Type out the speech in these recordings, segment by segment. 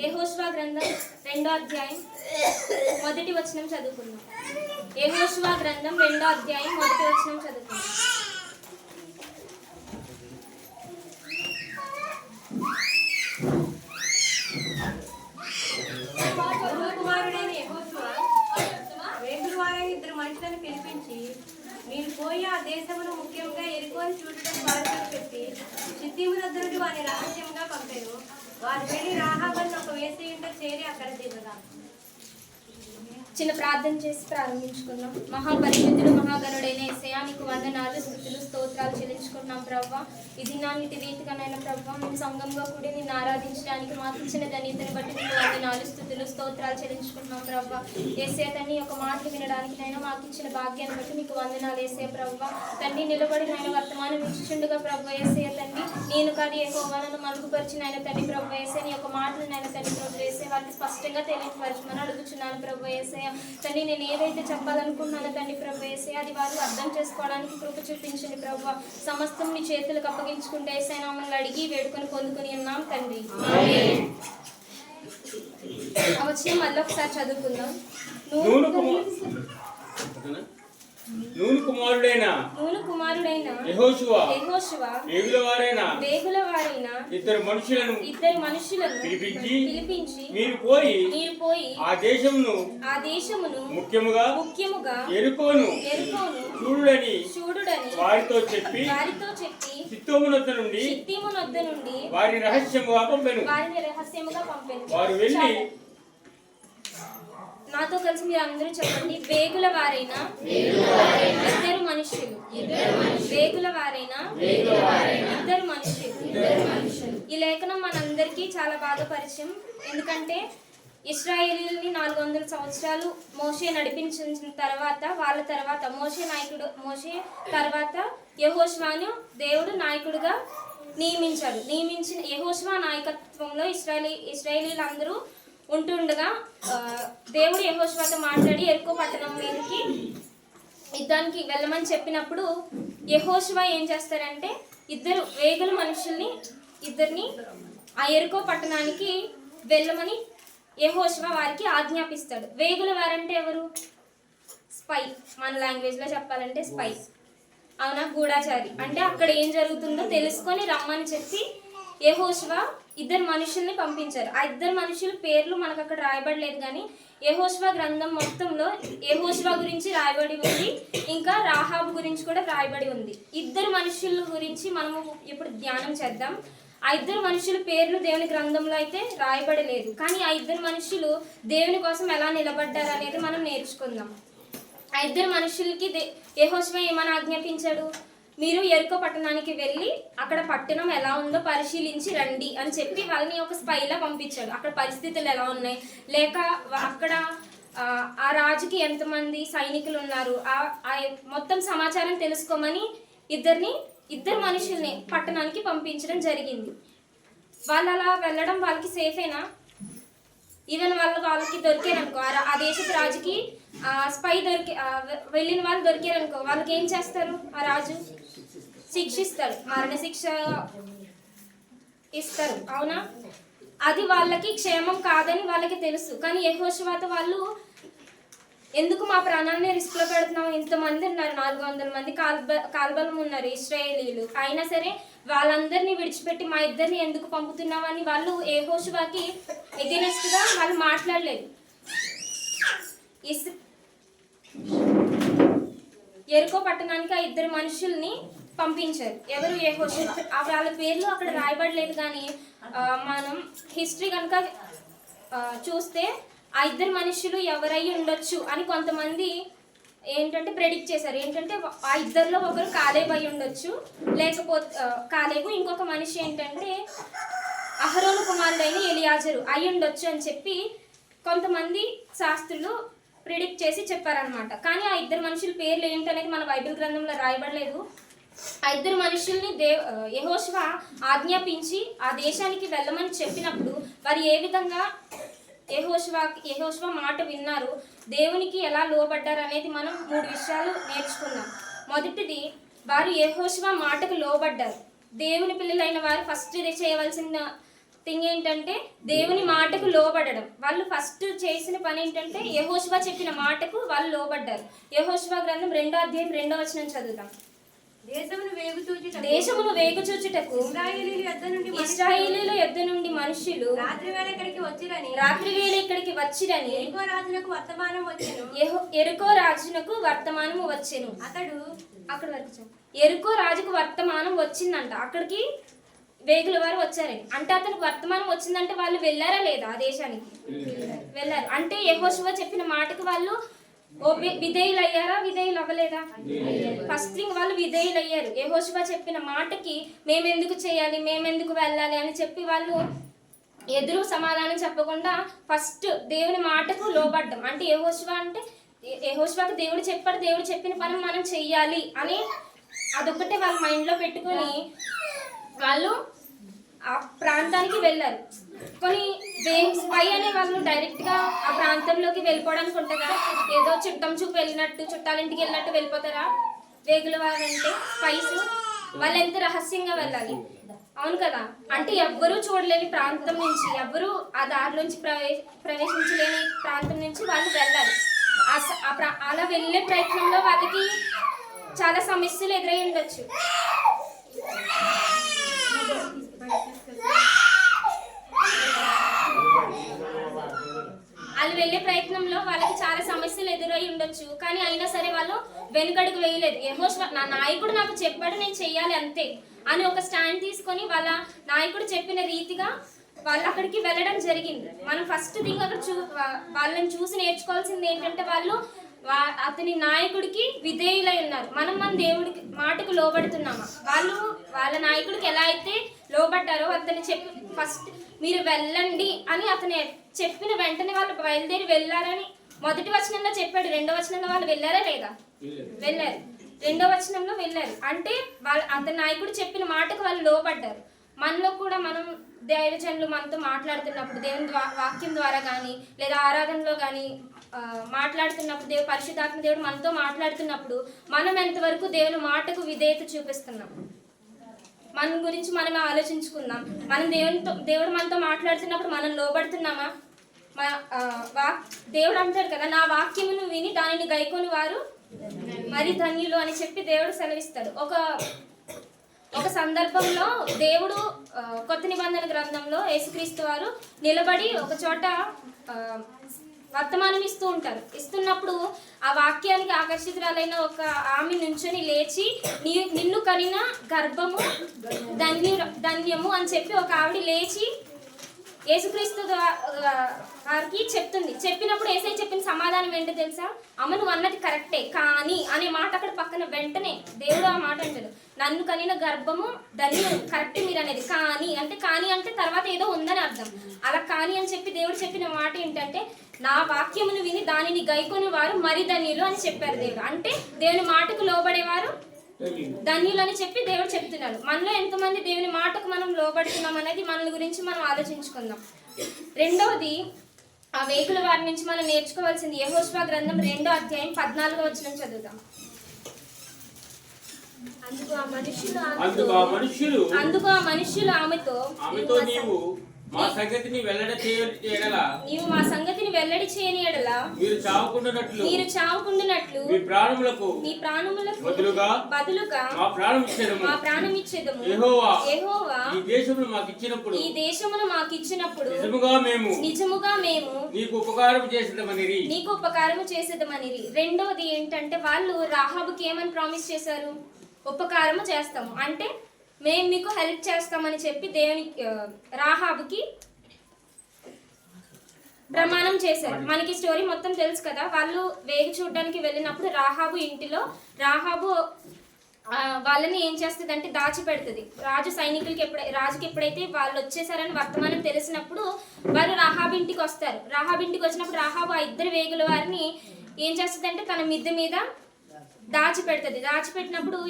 యెహోషువ గ్రంథం రెండో అధ్యాయం. మొదటి వచనం చదువుకుందాం. యెహోషువ గ్రంథం రెండో అధ్యాయం మొదటి వచనం చదువుకుందాం. కుమారుడైన యెహోషువ వేగులు ఇద్దరు మనుషులను పిలిపించి మీరు పోయి ఆ దేశమును ముఖ్యంగా ఎరుకొని చూడటం వారితో చెప్పి సిద్ధిము దగ్గరుండి వారిని రహస్యంగా పంపారు వారు వెళ్ళి రాహాబన్ ఒక వేసి ఇంట చేరి అక్కడ దిగగా చిన్న ప్రార్థన చేసి ప్రారంభించుకుందాం. మహాపరిశుద్ధుడు మహాగరుడైన ఎసయా వందనాలు స్థుతులు స్తోత్రాలు చెల్లించుకుంటున్నాం ప్రవ్వ. ఇది నా ఇటు ప్రవ్వ మేము సంఘంగా కూడా నిన్ను ఆరాధించడానికి మాకు ఇచ్చిన ధన్యతను బట్టి నీకు వందనాలు స్థుతులు స్తోత్రాలు చెల్లించుకుంటున్నాం ప్రవ్వ. ఏసే తన్ని ఒక మాట వినడానికి నైనా మాకు ఇచ్చిన భాగ్యాన్ని బట్టి నీకు వందనాలు ఏసే ప్రవ్వ. తండ్రి నిలబడి నాయన వర్తమానం ఇచ్చుచుండగా ప్రవ్వ ఏసే తండ్రి నేను కానీ ఎక్కువ నన్ను మరుగుపరిచిన ఆయన తండ్రి ప్రభు వేసే నీ యొక్క మాటలు నాయన తండ్రి ప్రభు వేసే వారికి స్పష్టంగా తెలియపరచమని అడుగుచున్నాను ప్రభు వేసే తండ్రి నేను ఏదైతే చెప్పాలనుకున్నానో తండ్రి ప్రభు వేసే అది వారు అర్థం చేసుకోవడానికి కృప చూపించండి ప్రభు. సమస్తం నీ చేతులకు అప్పగించుకుంటే వేసే నామల్ని అడిగి వేడుకొని పొందుకొని ఉన్నాం తండ్రి. వచ్చిన మళ్ళీ ఒకసారి చదువుకుందాం నూనె కుమార్ నూను కుమారుడైన నూనె కుమారుడైన యెహోషువ. యెహోషువ. ఏగుల వారైన వేగుల వారైన ఇద్దరు మనుషులను ఇద్దరు మనుషులను పిలిపించి పిలిపించి మీరు పోయి మీరు పోయి ఆ దేశమును ఆ దేశమును ముఖ్యముగా ముఖ్యముగా ఎరుకోను ఎరుకోను చూడని చూడుడని వారితో చెప్పి వారితో చెప్పి చిత్తోమునొద్ద నుండి చిత్తీము నొద్ద నుండి వారి రహస్యముగా పంపెను. వారిని రహస్యముగా పంపాను. వారు వెళ్ళి నాతో కలిసి మీరు అందరూ చెప్పండి. వేగుల వారైనా ఇద్దరు మనుషులు. వేగుల వారైనా ఇద్దరు మనుషులు. ఈ లేఖనం మనందరికీ చాలా బాగా పరిచయం. ఎందుకంటే ఇస్రాయేలీని నాలుగు వందల సంవత్సరాలు మోషే నడిపించిన తర్వాత వాళ్ళ తర్వాత మోషే నాయకుడు మోషే తర్వాత యహోష్వాను దేవుడు నాయకుడుగా నియమించాడు. నియమించిన యహోష్వా నాయకత్వంలో ఇస్రాయలీ ఇస్రాయేలీలందరూ ఉంటుండగా దేవుడు యహోష్వాతో మాట్లాడి ఎరుకో పట్టణం మీదకి యుద్ధానికి వెళ్ళమని చెప్పినప్పుడు యహోష్వా ఏం చేస్తారంటే ఇద్దరు వేగుల మనుషుల్ని ఇద్దరిని ఆ ఎరుకో పట్టణానికి వెళ్ళమని యహోష్వా వారికి ఆజ్ఞాపిస్తాడు. వేగుల వారంటే ఎవరు? స్పై. మన లాంగ్వేజ్లో చెప్పాలంటే స్పై. అవునా? గూఢాచారి. అంటే అక్కడ ఏం జరుగుతుందో తెలుసుకొని రమ్మని చెప్పి యహోష్వా ఇద్దరు మనుషుల్ని పంపించారు. ఆ ఇద్దరు మనుషుల పేర్లు మనకు అక్కడ రాయబడలేదు కానీ యహోష్వా గ్రంథం మొత్తంలో యహోష్వా గురించి రాయబడి ఉంది. ఇంకా రాహాబ్ గురించి కూడా రాయబడి ఉంది. ఇద్దరు మనుషుల గురించి మనము ఇప్పుడు ధ్యానం చేద్దాం. ఆ ఇద్దరు మనుషుల పేర్లు దేవుని గ్రంథంలో అయితే రాయబడలేదు. కానీ ఆ ఇద్దరు మనుషులు దేవుని కోసం ఎలా నిలబడ్డారు అనేది మనం నేర్చుకుందాం. ఆ ఇద్దరు మనుషులకి దే యహోష్వా ఏమని ఆజ్ఞాపించాడు? మీరు ఎరుకో పట్టణానికి వెళ్ళి అక్కడ పట్టణం ఎలా ఉందో పరిశీలించి రండి అని చెప్పి వాళ్ళని ఒక స్పైలా పంపించాడు అక్కడ పరిస్థితులు ఎలా ఉన్నాయి? లేక అక్కడ ఆ, రాజుకి ఎంతమంది సైనికులు ఉన్నారు? ఆ ఆ మొత్తం సమాచారం తెలుసుకోమని ఇద్దరిని ఇద్దరు మనుషుల్ని పట్టణానికి పంపించడం జరిగింది. వాళ్ళు అలా వెళ్ళడం వాళ్ళకి సేఫేనా ఈవెన్ వాళ్ళు వాళ్ళకి దొరికారనుకో ఆ దేశపు రాజుకి ఆ స్పై దొరికి వెళ్ళిన వాళ్ళు దొరికారనుకో వాళ్ళకి ఏం చేస్తారు ఆ రాజు? శిక్షిస్తారు మరణ శిక్ష ఇస్తారు అవునా? అది వాళ్ళకి క్షేమం కాదని వాళ్ళకి తెలుసు. కానీ యెహోషువత వాళ్ళు ఎందుకు మా ప్రాణాన్ని రిస్క్లో పెడుతున్నాం ఇంతమంది ఉన్నారు నాలుగు వందల మంది కాల్బ కాల్బలం ఉన్నారు ఇస్రాయేలీలు అయినా సరే వాళ్ళందరినీ విడిచిపెట్టి మా ఇద్దరిని ఎందుకు పంపుతున్నామని వాళ్ళు ఏ హోషువాకి ఎగెనెస్ట్గా వాళ్ళు మాట్లాడలేదు. ఇస్ ఎరుకో పట్టణానికి ఆ ఇద్దరు మనుషుల్ని పంపించారు. ఎవరు ఏ హోషువా వాళ్ళ పేర్లు అక్కడ రాయబడలేదు కానీ మనం హిస్టరీ కనుక చూస్తే ఆ ఇద్దరు మనుషులు ఎవరై ఉండొచ్చు అని కొంతమంది ఏంటంటే ప్రెడిక్ట్ చేశారు. ఏంటంటే ఆ ఇద్దరిలో ఒకరు కాలేబ్ అయి ఉండొచ్చు. లేకపోతే కాలేబు ఇంకొక మనిషి ఏంటంటే అహరోను కుమారుడైన ఎలియాజరు అయి ఉండొచ్చు అని చెప్పి కొంతమంది శాస్త్రులు ప్రిడిక్ట్ చేసి చెప్పారనమాట కానీ ఆ ఇద్దరు మనుషుల పేర్లు ఏంటనేది మన బైబిల్ గ్రంథంలో రాయబడలేదు. ఆ ఇద్దరు మనుషుల్ని దేవ్ యహోశివ ఆజ్ఞాపించి ఆ దేశానికి వెళ్ళమని చెప్పినప్పుడు వారు ఏ విధంగా యహోశివ యహోశివ మాట విన్నారు. దేవునికి ఎలా లోబడ్డారు అనేది మనం మూడు విషయాలు నేర్చుకుందాం మొదటిది వారు యహోశివ మాటకు లోబడ్డారు. దేవుని పిల్లలైన వారు ఫస్ట్ చేయవలసిన థింగ్ ఏంటంటే దేవుని మాటకు లోబడడం. వాళ్ళు ఫస్ట్ చేసిన పని ఏంటంటే యహోశివ చెప్పిన మాటకు వాళ్ళు లోబడ్డారు. యహోశివ గ్రంథం రెండో అధ్యాయం రెండో వచనం చదువుతాం దేశమును వేగు చూచి దేశమును వేగు యొద్ద నుండి మనుషులు ఇస్రాయేలీల యొద్ద నుండి మనుష్యులు రాత్రి వేళ ఇక్కడికి వచ్చిరని. రాత్రి వేళ ఇక్కడికి వచ్చిరని ఎరికో రాజులకు వర్తమానం వచ్చెను. యెహో- ఎరుకో రాజునకు వర్తమానము వచ్చెను. అతడు అక్కడ వరకు చాలు. ఎరుకో రాజుకు వర్తమానం వచ్చిందంట. అక్కడికి వేగుల వారు వచ్చారని. అంటే అతనికి వర్తమానం వచ్చిందంటే వాళ్ళు వెళ్ళారా లేదా ఆ దేశానికి? వెళ్ళారు. అంటే యెహోషువ చెప్పిన మాటకు వాళ్ళు ఓ విధేయులు అయ్యారా విధేయులు అవ్వలేదా ఫస్ట్ థింగ్ వాళ్ళు విధేయులు అయ్యారు యహోశివ చెప్పిన మాటకి మేమెందుకు చేయాలి మేమెందుకు వెళ్ళాలి అని చెప్పి వాళ్ళు ఎదురు సమాధానం చెప్పకుండా ఫస్ట్ దేవుని మాటకు లోబడ్డం. అంటే యహోశివ అంటే యహోశివకు దేవుడు చెప్పాడు దేవుడు చెప్పిన పని మనం చెయ్యాలి అని అదొక్కటే వాళ్ళ మైండ్లో పెట్టుకొని వాళ్ళు ఆ ప్రాంతానికి వెళ్ళారు. కొన్ని స్పై అనే వాళ్ళు డైరెక్ట్గా ఆ ప్రాంతంలోకి వెళ్ళిపోవడానికి ఉంటుందా ఏదో చుట్టం చూపు వెళ్ళినట్టు చుట్టాలింటికి వెళ్ళినట్టు వెళ్ళిపోతారా? వేగుల వారంటే స్పైస్ వాళ్ళు ఎంత రహస్యంగా వెళ్ళాలి? అవును కదా. అంటే ఎవ్వరూ చూడలేని ప్రాంతం నుంచి ఎవ్వరూ ఆ దారిలోంచి ప్రవే ప్రవేశించలేని ప్రాంతం నుంచి వాళ్ళు వెళ్ళాలి. ఆ అలా వెళ్ళే ప్రయత్నంలో వాళ్ళకి చాలా సమస్యలు ఎదురై ఉండొచ్చు. వాళ్ళు వెళ్ళే ప్రయత్నంలో వాళ్ళకి చాలా సమస్యలు ఎదురై ఉండొచ్చు. కానీ అయినా సరే వాళ్ళు వెనుకడుగు వేయలేదు. ఎమోషన్ నా నాయకుడు నాకు చెప్పాడు నేను చెయ్యాలి అంతే అని ఒక స్టాండ్ తీసుకొని వాళ్ళ నాయకుడు చెప్పిన రీతిగా వాళ్ళు అక్కడికి వెళ్ళడం జరిగింది. మనం ఫస్ట్ థింగ్ అక్కడ చూ వాళ్ళని చూసి నేర్చుకోవాల్సింది ఏంటంటే వాళ్ళు వా- అతని నాయకుడికి విధేయులై ఉన్నారు. మనం మన దేవుడికి మాటకు లోబడుతున్నామా? వాళ్ళు వాళ్ళ నాయకుడికి ఎలా అయితే లోబడ్డారో అతను చెప్పి ఫస్ట్ మీరు వెళ్ళండి అని అతను చెప్పిన వెంటనే వాళ్ళు బయలుదేరి వెళ్ళారని మొదటి వచనంలో చెప్పాడు. రెండో వచనంలో వాళ్ళు వెళ్ళారా లేదా? వెళ్ళారు. రెండో వచనంలో వెళ్ళారు. అంటే వాళ్ళ అతని నాయకుడు చెప్పిన మాటకు వాళ్ళు లోబడ్డారు. మనలో కూడా మనం దైవజనులు మనతో మాట్లాడుతున్నప్పుడు దేవుని ద్వా- వాక్యం ద్వారా కానీ లేదా ఆరాధనలో కానీ మాట్లాడుతున్నప్పుడు దేవు పరిశుద్ధాత్మ దేవుడు మనతో మాట్లాడుతున్నప్పుడు మనం ఎంతవరకు దేవుని మాటకు విధేయత చూపిస్తున్నాం? మన గురించి మనమే ఆలోచించుకుందాం. మనం దేవునితో దేవుడు మనతో మాట్లాడుతున్నప్పుడు మనం లోబడుతున్నామా? మన వాక్ దేవుడు అంటాడు కదా నా వాక్యమును విని దానిని గైకొని వారు మరి ధన్యులు అని చెప్పి దేవుడు సెలవిస్తాడు. ఒక ఒక సందర్భంలో దేవుడు కొత్త నిబంధన గ్రంథంలో యేసుక్రీస్తు వారు నిలబడి ఒక చోట వర్తమానం ఇస్తూ ఉంటారు. ఇస్తున్నప్పుడు ఆ వాక్యానికి ఆకర్షితురాలైన ఒక ఆమె నుంచొని లేచి నీ నిన్ను కనిన గర్భము ధన్యు ధన్యము అని చెప్పి ఒక ఆవిడ లేచి యేసుక్రీస్తు వారికి చెప్తుంది. చెప్పినప్పుడు ఏసై చెప్పిన సమాధానం ఏంటో తెలుసా? అమ్మ నువ్వు అన్నది కరెక్టే కానీ అనే మాట అక్కడ పక్కన వెంటనే దేవుడు ఆ మాట అంటాడు. నన్ను కనిన గర్భము ధన్యం కరెక్ట్ మీరు అనేది కానీ అంటే కానీ అంటే తర్వాత ఏదో ఉందని అర్థం. అలా కానీ అని చెప్పి దేవుడు చెప్పిన మాట ఏంటంటే నా వాక్యమును విని దానిని గైకొని వారు మరి ధన్యులు అని చెప్పారు దేవుడు. అంటే దేవుని మాటకు లోబడేవారు ధన్యులు అని చెప్పి దేవుడు చెప్తున్నాడు. మనలో ఎంతమంది దేవుని మాటకు మనం లోబడుతున్నాం అనేది మన గురించి మనం ఆలోచించుకుందాం. రెండవది ఆ వేకుల వారి నుంచి మనం నేర్చుకోవాల్సింది యహోష్వా గ్రంథం రెండో అధ్యాయం పద్నాలుగో వచ్చిన చదువుదాం. అందుకు ఆ మనుషులు అందుకు ఆ మనుష్యులు అందుకు ఆ మనుషులు ఆమెతో ఆమెతో నీవు మా సంగతిని వెల్లడ చేయగల నీవు మా సంగతిని వెల్లడి చేయని ఎడల? మీరు చావకుండానట్లు మీరు చావుకుండునట్లు మీ ప్రాణములకు నీ ప్రాణములకు బదులుగా బదులుగా మా ప్రాణం ఇచ్చేదము మా ప్రాణం ఇచ్చేదము యెహోవా యెహోవా ఈ దేశమును మాకు ఇచ్చినప్పుడు ఈ దేశమును మాకు ఇచ్చినప్పుడు నిజముగా మేము నిజముగా మేము నీకు ఉపకారం చేసేదమని నీకు ఉపకారము చేసేదమనిరి. రెండవది ఏంటంటే వాళ్ళు రాహాబుకి ఏమని ప్రామిస్ చేశారు? ఉపకారము చేస్తాము. అంటే మేము మీకు హెల్ప్ చేస్తామని చెప్పి దేవుని రాహాబుకి ప్రమాణం చేశారు. మనకి స్టోరీ మొత్తం తెలుసు కదా. వాళ్ళు వేగి చూడడానికి వెళ్ళినప్పుడు రాహాబు ఇంటిలో రాహాబు వాళ్ళని ఏం చేస్తుంది అంటే దాచిపెడుతుంది. రాజు సైనికులకి ఎప్పుడై రాజుకి ఎప్పుడైతే వాళ్ళు వచ్చేసారని వర్తమానం తెలిసినప్పుడు వాళ్ళు రాహాబ్ ఇంటికి వస్తారు. రాహాబ్ ఇంటికి వచ్చినప్పుడు రాహాబు ఆ ఇద్దరు వేగుల వారిని ఏం చేస్తుంది అంటే తన మిద్దె మీద దాచిపెడుతుంది. దాచిపెట్టినప్పుడు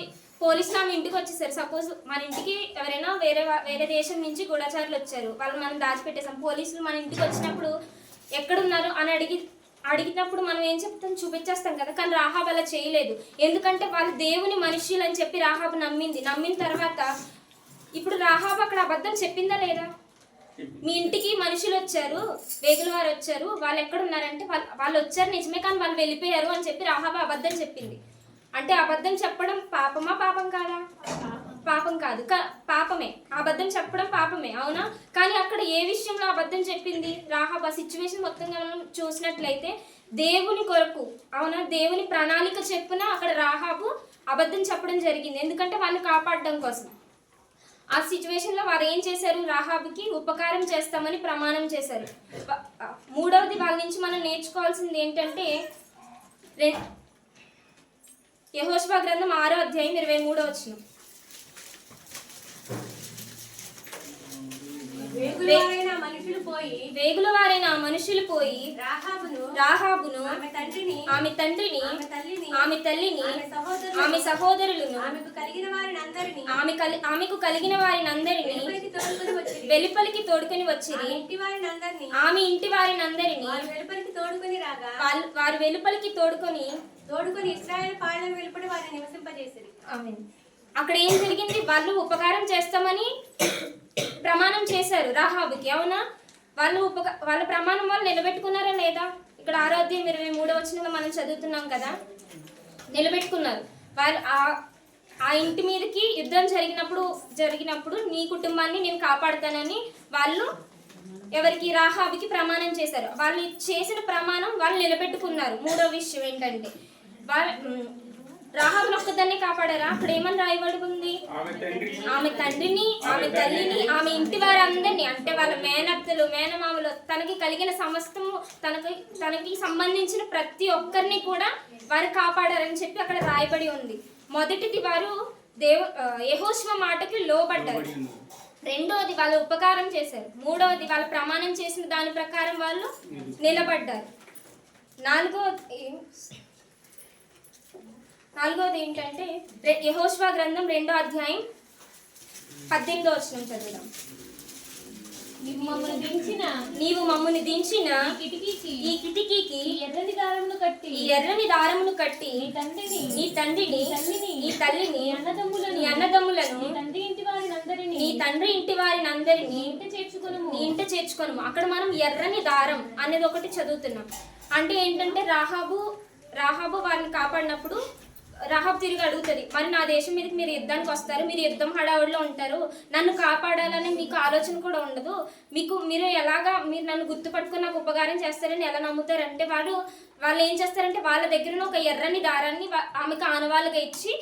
పోలీసులు ఆమె ఇంటికి వచ్చేసారు. సపోజ్ మన ఇంటికి ఎవరైనా వేరే వా- వేరే దేశం నుంచి గూఢచారులు వచ్చారు. వాళ్ళు మనం దాచిపెట్టేసాం. పోలీసులు మన ఇంటికి వచ్చినప్పుడు ఎక్కడున్నారు అని అడిగి అడిగినప్పుడు మనం ఏం చెప్తాం? చూపించేస్తాం కదా. కానీ రాహాబ్ అలా చేయలేదు. ఎందుకంటే వాళ్ళు దేవుని మనుష్యులు అని చెప్పి రాహాబ్ నమ్మింది. నమ్మిన తర్వాత ఇప్పుడు రాహాబ్ అక్కడ అబద్ధం చెప్పిందా లేదా? మీ ఇంటికి మనుషులు వచ్చారు వేగుల వారు వచ్చారు. వాళ్ళు ఎక్కడ ఉన్నారంటే వాళ్ళు వాళ్ళు వచ్చారు నిజమే కానీ వాళ్ళు వెళ్ళిపోయారు అని చెప్పి రాహాబ్ అబద్ధం చెప్పింది. అంటే అబద్ధం చెప్పడం పాపమా పాపం కాదా? పాపం కాదు. పాపమే. అబద్ధం చెప్పడం పాపమే అవునా? కానీ అక్కడ ఏ విషయంలో అబద్ధం చెప్పింది? రాహాబ్ ఆ సిచ్యువేషన్ మొత్తంగా మనం చూసినట్లయితే దేవుని కొరకు అవునా? దేవుని ప్రణాళిక చెప్పున అక్కడ రాహాబు అబద్ధం చెప్పడం జరిగింది. ఎందుకంటే వాళ్ళు కాపాడడం కోసం. ఆ సిచ్యువేషన్లో వారు ఏం చేశారు? రాహాబుకి ఉపకారం చేస్తామని ప్రమాణం చేశారు. మూడవది వాళ్ళ నుంచి మనం నేర్చుకోవాల్సింది ఏంటంటే రె యహోష్బా గ్రంథం ఆరో అధ్యాయం ఇరవై మూడో వచ్చిన మనుషులు పోయి వేగుల వారైన మనుషులు పోయి రాహాబును రాహాబును ఆమె తండ్రిని ఆమె తండ్రిని ఆమె తల్లిని ఆమె తల్లిని ఆమె సహోదరులను ఆమె సహోదరులను ఆమెకు కలిగిన వారిని అందరినీ ఆమె ఆమెకు కలిగిన వారిని అందరినీ వెలుపలికి తోడుకొని వచ్చిరి. ఆమె ఇంటి వారిని అందరినీ ఆమె ఇంటి వారిని అందరినీ వారు వెలుపలికి తోడుకొని రాగా వాళ్ళు వారు వెలుపలికి తోడుకొని తోడుకొని ఇస్రాయేల్ పాలన వెలుపడి వారిని నివసింపజేసిరి. ఆమేన్. అక్కడ ఏం జరిగింది? వాళ్ళు ఉపకారం చేస్తామని ప్రమాణం చేశారు రాహాబుకి అవునా? వాళ్ళు ఉపక వాళ్ళ ప్రమాణం వాళ్ళు నిలబెట్టుకున్నారా లేదా? ఇక్కడ ఆరోగ్యం ఇరవై మూడో వచ్చిన మనం చదువుతున్నాం కదా. నిలబెట్టుకున్నారు. వాళ్ళు ఆ ఆ ఇంటి మీదకి యుద్ధం జరిగినప్పుడు జరిగినప్పుడు నీ కుటుంబాన్ని నేను కాపాడుతానని వాళ్ళు ఎవరికి రాహాబికి ప్రమాణం చేశారు. వాళ్ళు చేసిన ప్రమాణం వాళ్ళు నిలబెట్టుకున్నారు. మూడో విషయం ఏంటంటే వాళ్ళ రాహాబుని ఒక్కదాన్ని కాపాడారా? అక్కడ ఏమని రాయబడి ఉంది? ఆమె తండ్రి ఆమె తండ్రిని ఆమె తల్లిని ఆమె ఇంటి వారందరినీ అంటే వాళ్ళ మేనత్తలు మేనమామలు తనకి కలిగిన సమస్తము తనకి తనకి సంబంధించిన ప్రతి ఒక్కరిని కూడా వారు కాపాడారని చెప్పి అక్కడ రాయబడి ఉంది. మొదటిది వారు దేవ యహోశివ మాటకి లోబడ్డారు. రెండవది వాళ్ళు ఉపకారం చేశారు. మూడవది వాళ్ళ ప్రమాణం చేసిన దాని ప్రకారం వాళ్ళు నిలబడ్డారు. నాలుగవది నాలుగవది ఏంటంటే యెహోషువ గ్రంథం రెండో అధ్యాయం పద్దెనిమిదో వచ్చిన చదువుదాం. మమ్మల్ని దించిన నీవు మమ్మల్ని దించిన కిటికీకి ఈ కిటికీకి ఎర్రని దారమును కట్టి ఈ ఎర్రని దారమును కట్టి నీ తండ్రిని నీ తండ్రిని తల్లిని, నీ తల్లిని అన్నదమ్ములను అన్నదమ్ములను తండ్రి నీ తండ్రి ఇంటి వారిని అందరినీ ఇంట చేర్చుకును నీ ఇంట చేర్చుకోను అక్కడ మనం ఎర్రని దారం అనేది ఒకటి చదువుతున్నాం. అంటే ఏంటంటే రాహాబు రాహాబు వారిని కాపాడినప్పుడు రాహాబు తిరిగి అడుగుతుంది మరి నా దేశం మీదకి మీరు యుద్ధానికి వస్తారు మీరు యుద్ధం హడావుడిలో ఉంటారు నన్ను కాపాడాలని మీకు ఆలోచన కూడా ఉండదు. మీకు మీరు ఎలాగా మీరు నన్ను గుర్తుపట్టుకుని నాకు ఉపకారం చేస్తారని ఎలా నమ్ముతారంటే వాడు వాళ్ళు ఏం చేస్తారంటే వాళ్ళ దగ్గర ఒక ఎర్రని దారాన్ని ఆమెకు ఆనవాళ్ళుగా ఇచ్చి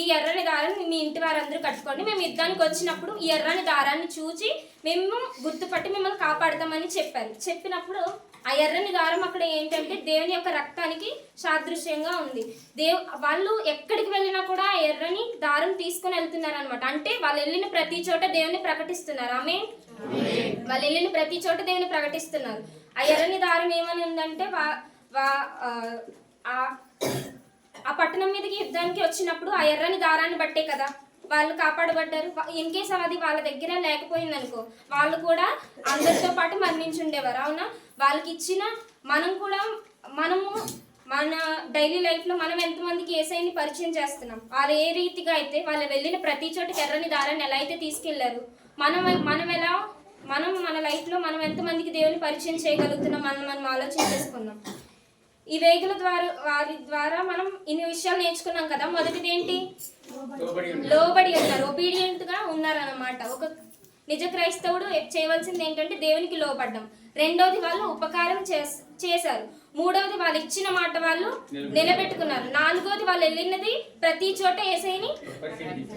ఈ ఎర్రని దారాన్ని మీ ఇంటి వారందరూ కట్టుకోండి. మేము యుద్ధానికి వచ్చినప్పుడు ఈ ఎర్రని దారాన్ని చూచి మేము గుర్తుపట్టి మిమ్మల్ని కాపాడతామని చెప్పారు చెప్పినప్పుడు ఆ ఎర్రని దారం అక్కడ ఏంటంటే దేవుని యొక్క రక్తానికి సాదృశ్యంగా ఉంది. దేవ్ వాళ్ళు ఎక్కడికి వెళ్ళినా కూడా ఆ ఎర్రని దారం తీసుకొని వెళ్తున్నారు అనమాట అంటే వాళ్ళు వెళ్ళిన ప్రతి చోట దేవుని ప్రకటిస్తున్నారు. ఆమె వాళ్ళు వెళ్ళిన ప్రతి చోట దేవుని ప్రకటిస్తున్నారు. ఆ ఎర్రని దారం ఏమని ఉందంటే వా వా ఆ, పట్టణం మీదకి యుద్ధానికి వచ్చినప్పుడు ఆ ఎర్రని దారాన్ని బట్టే కదా వాళ్ళు కాపాడబడ్డారు. ఇన్ కేస్ అది వాళ్ళ దగ్గర లేకపోయింది అనుకో వాళ్ళు కూడా అందరితో పాటు మరణించి ఉండేవారు అవునా? వాళ్ళకి ఇచ్చిన మనం కూడా మనము మన డైలీ లైఫ్లో మనం ఎంతమందికి ఏసైని పరిచయం చేస్తున్నాం? వాళ్ళు ఏ రీతిగా అయితే వాళ్ళు వెళ్ళిన ప్రతి చోటకి ఎర్రని దారాన్ని ఎలా అయితే తీసుకెళ్ళారు? మనం మనం ఎలా మనం మన లైఫ్లో మనం ఎంతమందికి దేవుని పరిచయం చేయగలుగుతున్నాం? మనం మనం ఆలోచన చేసుకుందాం. ఈ వేగుల ద్వారా వారి ద్వారా మనం ఇన్ని విషయాలు నేర్చుకున్నాం కదా. మొదటిది ఏంటి లోబడి ఉన్నారు ఒబీడియంట్గా ఉన్నారన్నమాట. ఒక నిజ క్రైస్తవుడు చేయవలసింది ఏంటంటే దేవునికి లోబడ్డం. రెండోది వాళ్ళు ఉపకారం చేస్- చేశారు. మూడవది వాళ్ళు ఇచ్చిన మాట వాళ్ళు నిలబెట్టుకున్నారు. నాలుగోది వాళ్ళు వెళ్ళినది ప్రతి చోట ఏసైని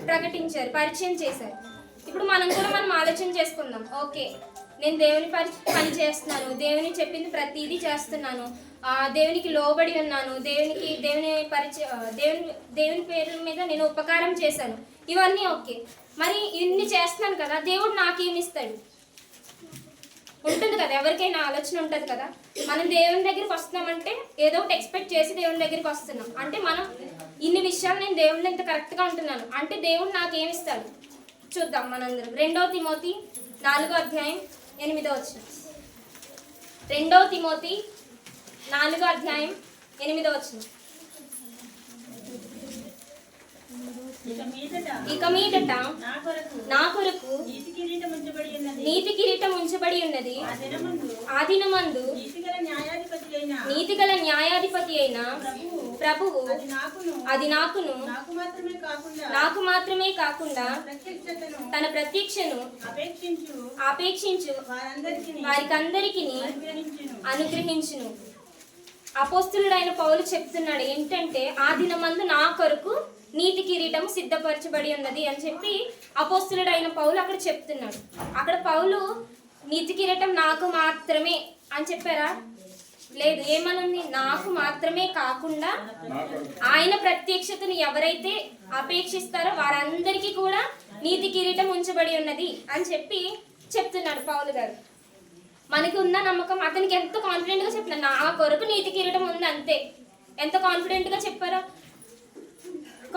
ప్రకటించారు పరిచయం చేశారు. ఇప్పుడు మనం కూడా మనం ఆలోచన చేసుకుందాం. ఓకే నేను దేవుని పరి పని చేస్తున్నాను. దేవుని చెప్పింది ప్రతిదీ చేస్తున్నాను. దేవునికి లోబడి ఉన్నాను. దేవునికి దేవుని పరిచయ దేవుని దేవుని పేరు మీద నేను ఉపకారం చేశాను. ఇవన్నీ ఓకే. మరి ఇన్ని చేస్తున్నాను కదా దేవుడు నాకేమిస్తాడు ఉంటుంది కదా ఎవరికైనా ఆలోచన ఉంటుంది కదా. మనం దేవుని దగ్గరికి వస్తున్నామంటే ఏదో ఒకటి ఎక్స్పెక్ట్ చేసి దేవుని దగ్గరికి వస్తున్నాం. అంటే మనం ఇన్ని విషయాలు నేను దేవుని ఇంత కరెక్ట్గా ఉంటున్నాను. అంటే దేవుడు నాకేమిస్తాడు చూద్దాం మనందరం. రెండవ తిమోతి నాలుగో అధ్యాయం ఎనిమిదో వచ్చిన రెండవ తిమోతి నాలుగో అధ్యాయం ఎనిమిదో వచ్చిన ఇక మీదట నా కొరకు నీతి కిరీటం ఉంచబడి ఉన్నది. నీతి ఆ దినమందు దినమందు నీతిగల న్యాయాధిపతి అయిన ప్రభువు అది నాకును. నాకు మాత్రమే కాకుండా తన ప్రత్యక్షను అపేక్షించు. వారికందరికి అనుగ్రహించును. అపోస్తులుడైన పౌలు చెప్తున్నాడు ఏంటంటే ఆ దినమందు నా కొరకు నీతి కిరీటం సిద్ధపరచబడి ఉన్నది అని చెప్పి అపోస్తులుడైన పౌలు అక్కడ చెప్తున్నాడు. అక్కడ పౌలు నీతి కిరీటం నాకు మాత్రమే అని చెప్పారా? లేదు ఏమనుంది? నాకు మాత్రమే కాకుండా ఆయన ప్రత్యక్షతను ఎవరైతే అపేక్షిస్తారో వారందరికీ కూడా నీతి కిరీటం ఉంచబడి ఉన్నది అని చెప్పి చెప్తున్నాడు పౌలు గారు. మనకి ఉన్న నమ్మకం అతనికి ఎంత కాన్ఫిడెంట్గా చెప్పిన నా కొరకు నీతి కిరీటం ఉంది అంతే. ఎంత కాన్ఫిడెంట్గా చెప్పారో?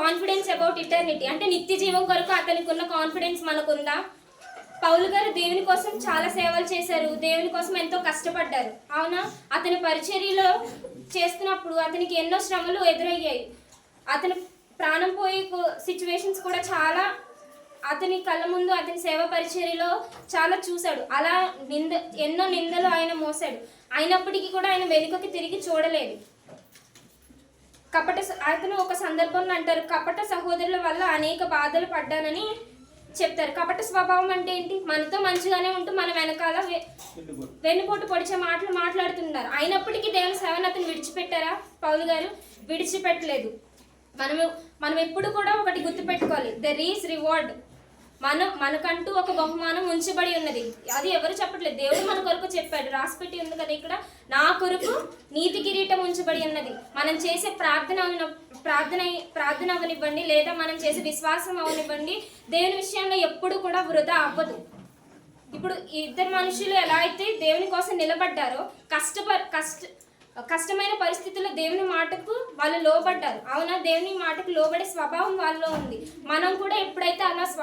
కాన్ఫిడెన్స్ అబౌట్ ఇటర్నిటీ అంటే నిత్య జీవం కొరకు అతనికి ఉన్న కాన్ఫిడెన్స్ మనకుందా? పౌలు గారు దేవుని కోసం చాలా సేవలు చేశారు. దేవుని కోసం ఎంతో కష్టపడ్డారు. అవునా? అతని పరిచర్యలో చేస్తున్నప్పుడు అతనికి ఎన్నో శ్రమలు ఎదురయ్యాయి. అతను ప్రాణం పోయే సిచ్యువేషన్స్ కూడా చాలా అతని కళ్ళ ముందు అతని సేవ పరిచర్యలో చాలా చూశాడు. అలా నింద ఎన్నో నిందలు ఆయన మోసాడు అయినప్పటికీ కూడా ఆయన వెనుకకి తిరిగి చూడలేదు. కపట అతను ఒక సందర్భంలో అంటారు కపట సహోదరుల వల్ల అనేక బాధలు పడ్డానని చెప్తారు. కపట స్వభావం అంటే ఏంటి? మనతో మంచిగానే ఉంటూ మన వెనకాల వె- వెన్నుపోటు పొడిచే మాటలు మాట్లాడుతున్నారు అయినప్పటికీ దేవుని సేవను అతను విడిచిపెట్టారా? పౌలు గారు విడిచిపెట్టలేదు. మనము మనం ఎప్పుడు కూడా ఒకటి గుర్తుపెట్టుకోవాలి. దర్ ఈస్ రివార్డ్ మన మనకంటూ ఒక బహుమానం ఉంచబడి ఉన్నది. అది ఎవరు చెప్పట్లేదు. దేవుడు మన కొరకు చెప్పాడు. రాసిపెట్టి ఉంది కదా ఇక్కడ. నా కొరకు నీతి కిరీటం ఉంచబడి ఉన్నది. మనం చేసే ప్రార్థన ప్రార్థన ప్రార్థన అవనివ్వండి లేదా మనం చేసే విశ్వాసం అవనివ్వండి దేవుని విషయంలో ఎప్పుడు కూడా వృధా అవ్వదు. ఇప్పుడు ఇద్దరు మనుషులు ఎలా అయితే దేవుని కోసం నిలబడ్డారో కష్టప కష్ట కష్టమైన పరిస్థితుల్లో దేవుని మాటకు వాళ్ళు లోబడ్డారు. అవునా? దేవుని మాటకు లోబడే స్వభావం వాళ్ళలో ఉంది. మనం కూడా ఎప్పుడైతే అలా స్వ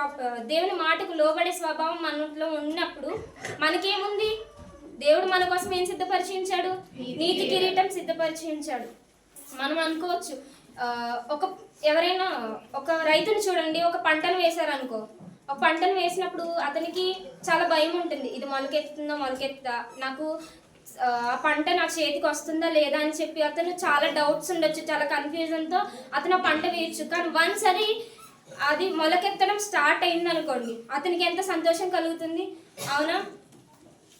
దేవుని మాటకు లోబడే స్వభావం మనలో ఉన్నప్పుడు మనకేముంది? దేవుడు మన కోసం ఏం సిద్ధపరిచించాడు? నీతి కిరీటం సిద్ధపరిచించాడు. మనం అనుకోవచ్చు ఒక ఎవరైనా ఒక రైతుని చూడండి ఒక పంటను వేశారనుకో. ఒక పంటను వేసినప్పుడు అతనికి చాలా భయం ఉంటుంది. ఇది మొలకెత్తుందా మొలకెత్తా? నాకు ఆ పంట నా చేతికి వస్తుందా లేదా అని చెప్పి అతను చాలా డౌట్స్ ఉండొచ్చు చాలా కన్ఫ్యూజన్తో అతను ఆ పంట వేయచ్చు. కానీ వన్స్ అది అది మొలకెత్తడం స్టార్ట్ అయింది అనుకోండి అతనికి ఎంత సంతోషం కలుగుతుంది? అవునా?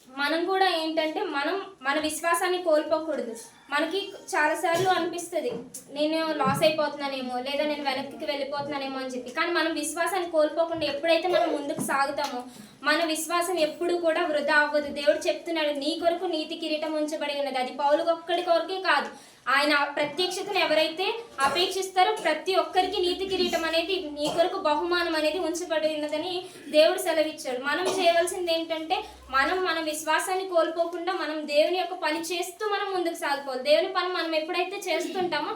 మనం కూడా ఏంటంటే మనం మన విశ్వాసాన్ని కోల్పోకూడదు. మనకి చాలాసార్లు అనిపిస్తుంది నేను లాస్ అయిపోతున్నానేమో లేదా నేను వెనక్కి వెళ్ళిపోతున్నానేమో అని చెప్పి. కానీ మనం విశ్వాసాన్ని కోల్పోకుండా ఎప్పుడైతే మనం ముందుకు సాగుతామో మన విశ్వాసం ఎప్పుడు కూడా వృధా అవ్వదు. దేవుడు చెప్తున్నాడు నీ కొరకు నీతి కిరీటం ఉంచబడి ఉన్నది. అది పౌలు ఒక్కడి కొరకే కాదు. ఆయన ప్రత్యక్షతను ఎవరైతే అపేక్షిస్తారో ప్రతి ఒక్కరికి నీతి కిరీటం అనేది నీ కొరకు బహుమానం అనేది ఉంచబడి ఉన్నదని దేవుడు సెలవిచ్చాడు. మనం చేయవలసింది ఏంటంటే మనం మన విశ్వాసాన్ని కోల్పోకుండా మనం దేవుని యొక్క పని చేస్తూ మనం ముందుకు సాగిపోవాలి. దేవుని పని మనం ఎప్పుడైతే చేస్తుంటామో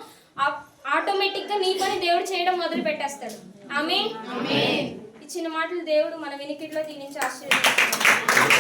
ఆటోమేటిక్గా నీ పని దేవుడు చేయడం మొదలు పెట్టేస్తాడు. ఆమె ఈ చిన్న మాటలు దేవుడు మన వినికిడిలో దీనించి ఆశ్చర్య